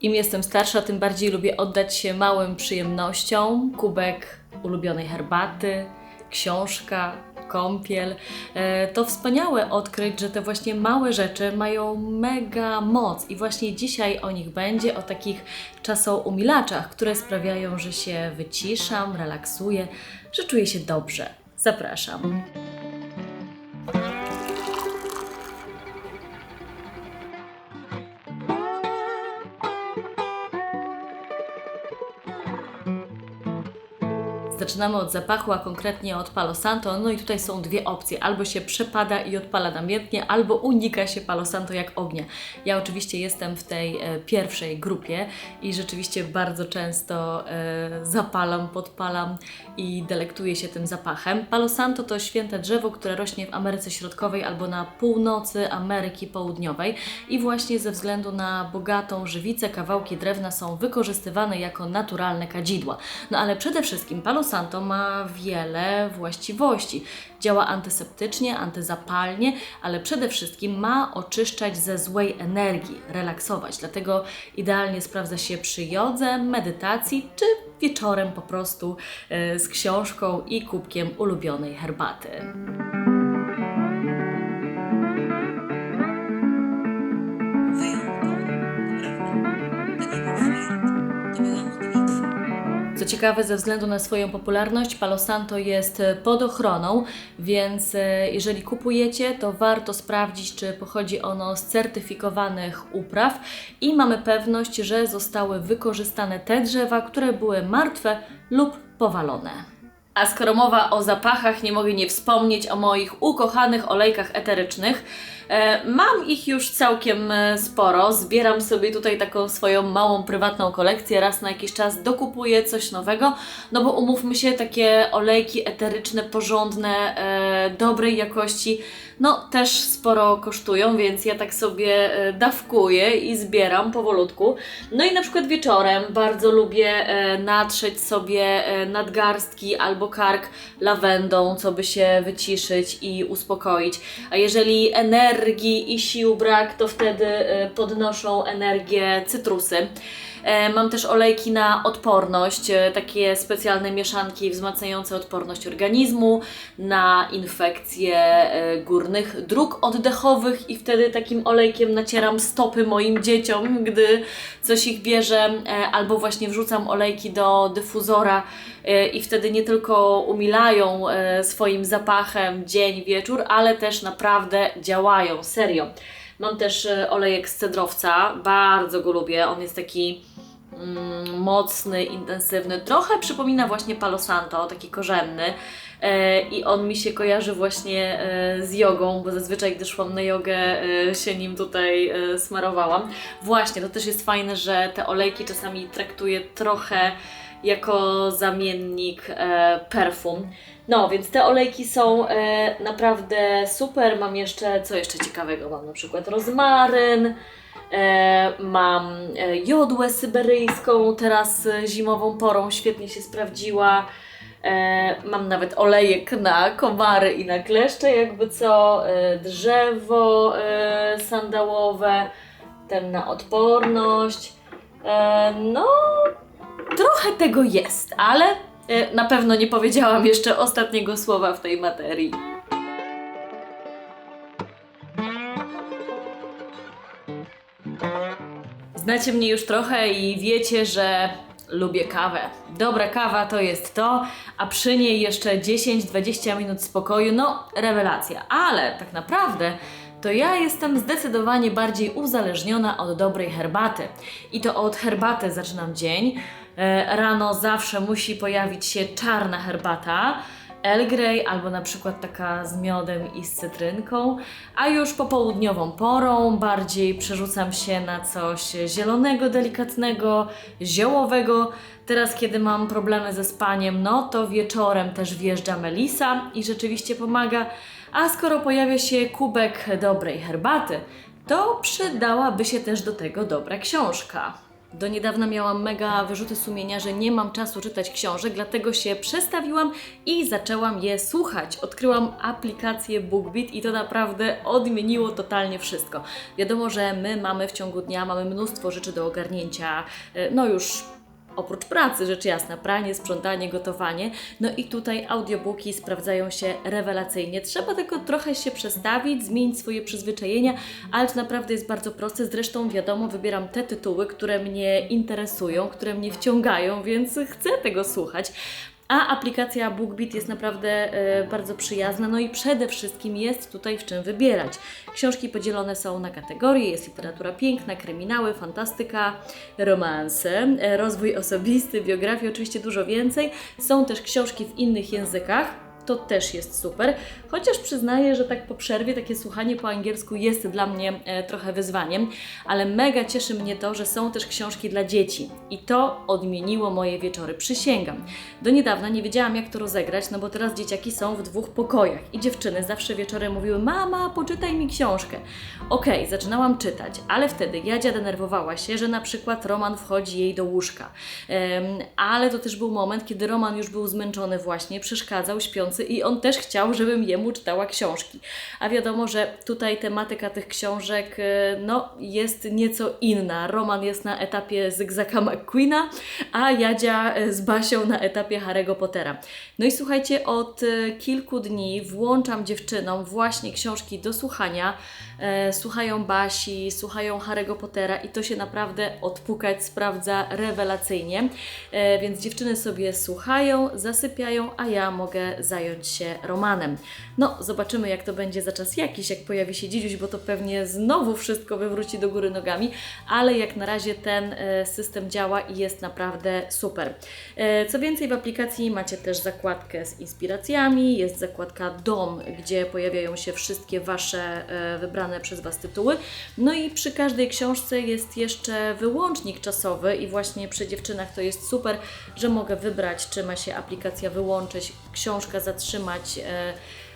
Im jestem starsza, tym bardziej lubię oddać się małym przyjemnościom. Kubek ulubionej herbaty, książka, kąpiel. E, To wspaniałe odkryć, że te właśnie małe rzeczy mają mega moc i właśnie dzisiaj o nich będzie, o takich czasoumilaczach, które sprawiają, że się wyciszam, relaksuję, że czuję się dobrze. Zapraszam. Zaczynamy od zapachu, a konkretnie od Palo Santo. No i tutaj są dwie opcje. Albo się przepada i odpala namiętnie, albo unika się Palo Santo jak ognia. Ja oczywiście jestem w tej e, pierwszej grupie i rzeczywiście bardzo często e, zapalam, podpalam i delektuję się tym zapachem. Palo Santo to święte drzewo, które rośnie w Ameryce Środkowej albo na północy Ameryki Południowej i właśnie ze względu na bogatą żywicę kawałki drewna są wykorzystywane jako naturalne kadzidła. No ale przede wszystkim Palo Santo ma wiele właściwości. Działa antyseptycznie, antyzapalnie, ale przede wszystkim ma oczyszczać ze złej energii, relaksować. Dlatego idealnie sprawdza się przy jodze, medytacji czy wieczorem po prostu e, z książką i kubkiem ulubionej herbaty. Ciekawe, ze względu na swoją popularność, Palo Santo jest e, pod ochroną, więc e, jeżeli kupujecie, to warto sprawdzić, czy pochodzi ono z certyfikowanych upraw i mamy pewność, że zostały wykorzystane te drzewa, które były martwe lub powalone. A skoro mowa o zapachach, nie mogę nie wspomnieć o moich ukochanych olejkach eterycznych. E, mam ich już całkiem e, sporo. Zbieram sobie tutaj taką swoją małą prywatną kolekcję. Raz na jakiś czas dokupuję coś nowego. No bo umówmy się, takie olejki eteryczne, porządne, e, dobrej jakości, no też sporo kosztują, więc ja tak sobie dawkuję i zbieram powolutku. No i na przykład wieczorem bardzo lubię natrzeć sobie nadgarstki albo kark lawendą, co by się wyciszyć i uspokoić. A jeżeli energii i sił brak, to wtedy e, podnoszą energię cytrusy. E, Mam też olejki na odporność, e, takie specjalne mieszanki wzmacniające odporność organizmu, na infekcje e, górnych dróg oddechowych i wtedy takim olejkiem nacieram stopy moim dzieciom, gdy coś ich bierze, albo właśnie wrzucam olejki do dyfuzora i wtedy nie tylko umilają swoim zapachem dzień, wieczór, ale też naprawdę działają, serio. Mam też e, olejek z cedrowca, bardzo go lubię, on jest taki mm, mocny, intensywny, trochę przypomina właśnie Palo Santo, taki korzenny. E, i on mi się kojarzy właśnie e, z jogą, bo zazwyczaj gdy szłam na jogę e, się nim tutaj e, smarowałam. Właśnie, to też jest fajne, że te olejki czasami traktuję trochę jako zamiennik e, perfum. No, więc te olejki są e, naprawdę super. Mam jeszcze, co jeszcze ciekawego? Mam na przykład rozmaryn, e, mam e, jodłę syberyjską, teraz zimową porą świetnie się sprawdziła. E, mam nawet olejek na komary i na kleszcze, jakby co, e, drzewo e, sandałowe, ten na odporność. E, no, trochę tego jest, ale e, na pewno nie powiedziałam jeszcze ostatniego słowa w tej materii. Znacie mnie już trochę i wiecie, że lubię kawę. Dobra kawa to jest to, a przy niej jeszcze 10-20 minut spokoju, no rewelacja. Ale tak naprawdę to ja jestem zdecydowanie bardziej uzależniona od dobrej herbaty. I to od herbaty zaczynam dzień. E, Rano zawsze musi pojawić się czarna herbata. Earl Grey albo na przykład taka z miodem i z cytrynką, a już popołudniową porą bardziej przerzucam się na coś zielonego, delikatnego, ziołowego. Teraz, kiedy mam problemy ze spaniem, no to wieczorem też wjeżdża melisa i rzeczywiście pomaga. A skoro pojawia się kubek dobrej herbaty, to przydałaby się też do tego dobra książka. Do niedawna miałam mega wyrzuty sumienia, że nie mam czasu czytać książek, dlatego się przestawiłam i zaczęłam je słuchać. Odkryłam aplikację BookBeat i to naprawdę odmieniło totalnie wszystko. Wiadomo, że my mamy w ciągu dnia mamy mnóstwo rzeczy do ogarnięcia, e, no już oprócz pracy, rzecz jasna, pranie, sprzątanie, gotowanie. No i tutaj audiobooki sprawdzają się rewelacyjnie. Trzeba tylko trochę się przestawić, zmienić swoje przyzwyczajenia, ale to naprawdę jest bardzo proste. Zresztą wiadomo, wybieram te tytuły, które mnie interesują, które mnie wciągają, więc chcę tego słuchać. A aplikacja BookBeat jest naprawdę e, bardzo przyjazna, no i przede wszystkim jest tutaj w czym wybierać. Książki podzielone są na kategorie, jest literatura piękna, kryminały, fantastyka, romanse, e, rozwój osobisty, biografia, oczywiście dużo więcej. Są też książki w innych językach. To też jest super, chociaż przyznaję, że tak po przerwie takie słuchanie po angielsku jest dla mnie e, trochę wyzwaniem, ale mega cieszy mnie to, że są też książki dla dzieci i to odmieniło moje wieczory, przysięgam. Do niedawna nie wiedziałam jak to rozegrać, no bo teraz dzieciaki są w dwóch pokojach i dziewczyny zawsze wieczorem mówiły mama, poczytaj mi książkę. Okej, zaczynałam czytać, ale wtedy Jadzia denerwowała się, że na przykład Roman wchodzi jej do łóżka. Ale to też był moment, kiedy Roman już był zmęczony właśnie, przeszkadzał śpiący i on też chciał, żebym jemu czytała książki. A wiadomo, że tutaj tematyka tych książek e, no, jest nieco inna. Roman jest na etapie Zygzaka McQueena, a Jadzia e, z Basią na etapie Harry'ego Pottera. No i słuchajcie, od e, kilku dni włączam dziewczynom właśnie książki do słuchania. Słuchają Basi, słuchają Harry'ego Pottera i to się naprawdę odpukać sprawdza rewelacyjnie. Więc dziewczyny sobie słuchają, zasypiają, a ja mogę zająć się romanem. No, zobaczymy jak to będzie za czas jakiś, jak pojawi się dzidziuś, bo to pewnie znowu wszystko wywróci do góry nogami, ale jak na razie ten e, system działa i jest naprawdę super. E, Co więcej, w aplikacji macie też zakładkę z inspiracjami, jest zakładka dom, gdzie pojawiają się wszystkie Wasze e, wybrane przez Was tytuły. No i przy każdej książce jest jeszcze wyłącznik czasowy i właśnie przy dziewczynach to jest super, że mogę wybrać, czy ma się aplikacja wyłączyć, książka zatrzymać.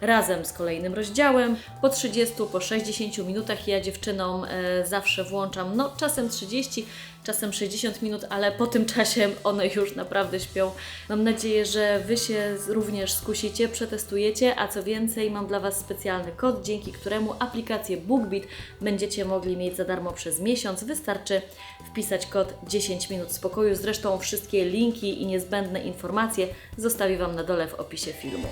Razem z kolejnym rozdziałem. Po 30, po 60 minutach ja dziewczynom e, zawsze włączam, no czasem 30, czasem 60 minut, ale po tym czasie one już naprawdę śpią. Mam nadzieję, że Wy się również skusicie, przetestujecie, a co więcej, mam dla Was specjalny kod, dzięki któremu aplikację BookBeat będziecie mogli mieć za darmo przez miesiąc. Wystarczy wpisać kod 10 minut spokoju. Zresztą wszystkie linki i niezbędne informacje zostawię Wam na dole w opisie filmu.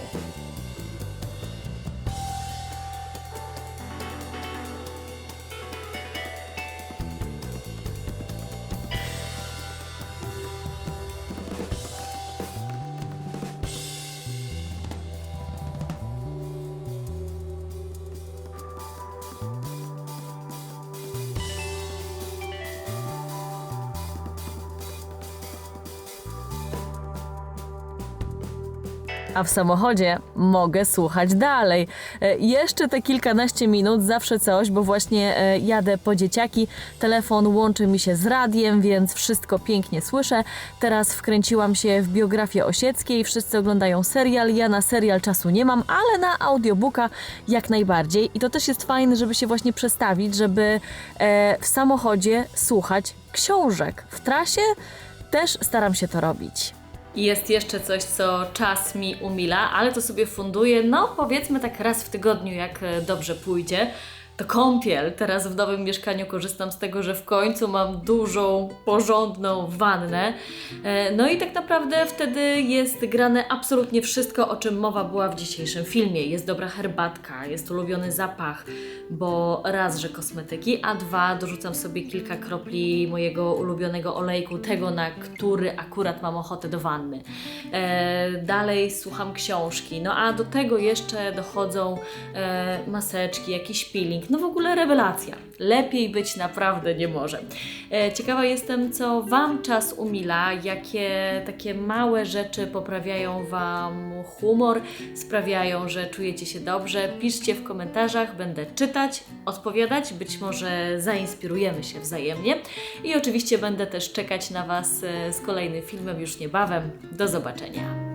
A w samochodzie mogę słuchać dalej. E, Jeszcze te kilkanaście minut, zawsze coś, bo właśnie e, jadę po dzieciaki, telefon łączy mi się z radiem, więc wszystko pięknie słyszę. Teraz wkręciłam się w biografię Osieckiej, wszyscy oglądają serial, ja na serial czasu nie mam, ale na audiobooka jak najbardziej. I to też jest fajne, żeby się właśnie przestawić, żeby e, w samochodzie słuchać książek. W trasie też staram się to robić. I Jest jeszcze coś, co czas mi umila, ale to sobie funduję, no powiedzmy tak raz w tygodniu, jak e, dobrze pójdzie. To kąpiel. Teraz w nowym mieszkaniu korzystam z tego, że w końcu mam dużą, porządną wannę. E, No i tak naprawdę wtedy jest grane absolutnie wszystko, o czym mowa była w dzisiejszym filmie. Jest dobra herbatka, jest ulubiony zapach, bo raz, że kosmetyki, a dwa, dorzucam sobie kilka kropli mojego ulubionego olejku, tego, na który akurat mam ochotę do wanny. E, dalej słucham książki, no a do tego jeszcze dochodzą e, maseczki, jakiś peeling, no w ogóle rewelacja. Lepiej być naprawdę nie może. E, ciekawa jestem, co Wam czas umila, jakie takie małe rzeczy poprawiają Wam humor, sprawiają, że czujecie się dobrze. Piszcie w komentarzach, będę czytać, odpowiadać, być może zainspirujemy się wzajemnie. I oczywiście będę też czekać na Was e, z kolejnym filmem już niebawem. Do zobaczenia.